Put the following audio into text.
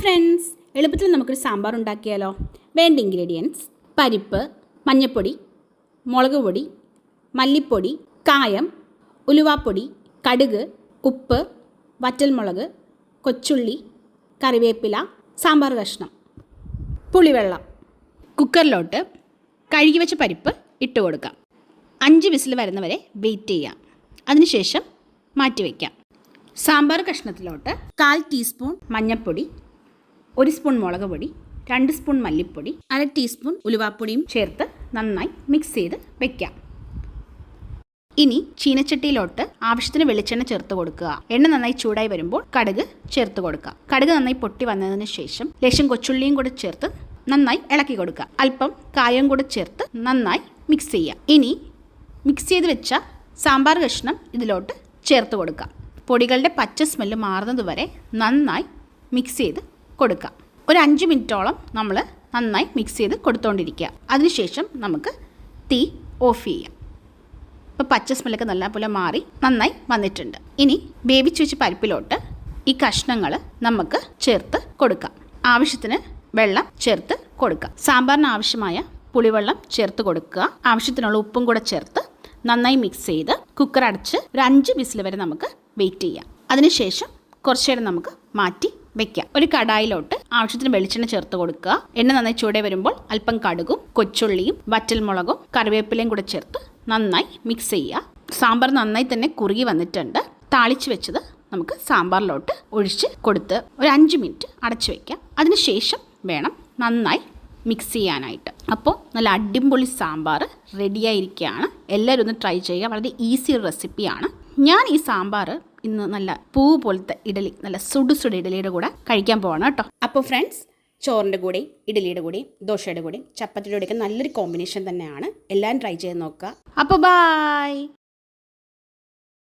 Friends എളുപ്പത്തിൽ നമുക്കൊരു സാമ്പാർ ഉണ്ടാക്കിയാലോ? വേണ്ട ഇൻഗ്രീഡിയൻസ് പരിപ്പ് മഞ്ഞൾപ്പൊടി മുളക് പൊടി മല്ലിപ്പൊടി കായം ഉലുവാപ്പൊടി കടുക് ഉപ്പ് വറ്റൽമുളക് കൊച്ചുള്ളി കറിവേപ്പില സാമ്പാർ കഷ്ണം. പുളിവെള്ളം. കുക്കറിലോട്ട് കഴുകി വെച്ച പരിപ്പ് ഇട്ട് കൊടുക്കാം. അഞ്ച് വിസിൽ വരുന്നവരെ വെയിറ്റ് ചെയ്യാം. അതിനുശേഷം മാറ്റി വയ്ക്കാം സാമ്പാർ കഷ്ണത്തിലോട്ട് കാൽ ടീസ്പൂൺ മഞ്ഞൾപ്പൊടി ഒരു സ്പൂൺ മുളക് പൊടി രണ്ട് സ്പൂൺ മല്ലിപ്പൊടി അര ടീസ്പൂൺ ഉലുവാപ്പൊടിയും ചേർത്ത് നന്നായി മിക്സ് ചെയ്ത് വെക്കാം. ഇനി ചീനച്ചട്ടിയിലോട്ട് ആവശ്യത്തിന് വെളിച്ചെണ്ണ ചേർത്ത് കൊടുക്കുക. എണ്ണ നന്നായി ചൂടായി വരുമ്പോൾ കടുക് ചേർത്ത് കൊടുക്കുക. കടുക് നന്നായി പൊട്ടി വന്നതിന് ശേഷം ലേശം കൊച്ചുള്ളിയും കൂടെ ചേർത്ത് നന്നായി ഇളക്കി കൊടുക്കുക. അല്പം കായം കൂടെ ചേർത്ത് നന്നായി മിക്സ് ചെയ്യുക. ഇനി മിക്സ് ചെയ്ത് വെച്ച സാമ്പാർ കഷ്ണം ഇതിലോട്ട് ചേർത്ത് കൊടുക്കുക. പൊടികളുടെ പച്ച സ്മെല്ല് മാറുന്നത് വരെ നന്നായി മിക്സ് ചെയ്ത് കൊടുക്കുക ഒരു അഞ്ച് മിനിറ്റോളം നമ്മൾ നന്നായി മിക്സ് ചെയ്ത് കൊടുത്തുകൊണ്ടിരിക്കുക അതിനുശേഷം നമുക്ക് തീ ഓഫ് ചെയ്യാം. ഇപ്പോൾ പച്ച സ്മെല്ലൊക്കെ നല്ലപോലെ മാറി നന്നായി വന്നിട്ടുണ്ട്. ഇനി വേവിച്ച് വെച്ച പരിപ്പിലോട്ട് ഈ കഷ്ണങ്ങൾ നമുക്ക് ചേർത്ത് കൊടുക്കാം. ആവശ്യത്തിന് വെള്ളം ചേർത്ത് കൊടുക്കുക സാമ്പാറിന് ആവശ്യമായ പുളിവെള്ളം ചേർത്ത് കൊടുക്കുക. ആവശ്യത്തിനുള്ള ഉപ്പും കൂടെ ചേർത്ത് നന്നായി മിക്സ് ചെയ്ത് കുക്കർ അടച്ച് ഒരു അഞ്ച് വിസിൽ വരെ നമുക്ക് വെയിറ്റ് ചെയ്യാം. അതിനുശേഷം കുറച്ചേരം നമുക്ക് മാറ്റി വെക്കാം. ഒരു കടായിലോട്ട് ആവശ്യത്തിന് വെളിച്ചെണ്ണ ചേർത്ത് കൊടുക്കുക. എണ്ണ നന്നായി ചൂടെ വരുമ്പോൾ അല്പം കടുകും കൊച്ചുള്ളിയും വറ്റൽമുളകും കറിവേപ്പിലയും കൂടെ ചേർത്ത് നന്നായി മിക്സ് ചെയ്യുക. സാമ്പാർ നന്നായി തന്നെ കുറുകി വന്നിട്ടുണ്ട്. താളിച്ച് വെച്ചത് നമുക്ക് സാമ്പാറിലോട്ട് ഒഴിച്ച് കൊടുത്ത് ഒരു അഞ്ച് മിനിറ്റ് അടച്ചു വയ്ക്കാം അതിനുശേഷം വേണം നന്നായി മിക്സ് ചെയ്യാനായിട്ട്. അപ്പോൾ നല്ല അടിപൊളി സാമ്പാർ റെഡിയായിരിക്കുകയാണ് എല്ലാവരും ഒന്ന് ട്രൈ ചെയ്യുക. വളരെ ഈസി റെസിപ്പിയാണ് ഞാൻ ഈ സാമ്പാർ ഇന്ന് നല്ല പൂ പോലത്തെ ഇഡലി നല്ല സുടു സുടു ഇഡലിയുടെ കൂടെ കഴിക്കാൻ പോവാണ് കേട്ടോ. അപ്പോൾ ഫ്രണ്ട്സ് ചോറിന്റെ കൂടെയും ഇഡലിയുടെ കൂടെയും ദോശയുടെ കൂടെയും ചപ്പാത്തിയുടെ കൂടെയൊക്കെ നല്ലൊരു കോമ്പിനേഷൻ തന്നെയാണ്. എല്ലാവരും ട്രൈ ചെയ്ത് നോക്കുക. അപ്പോൾ ബായ്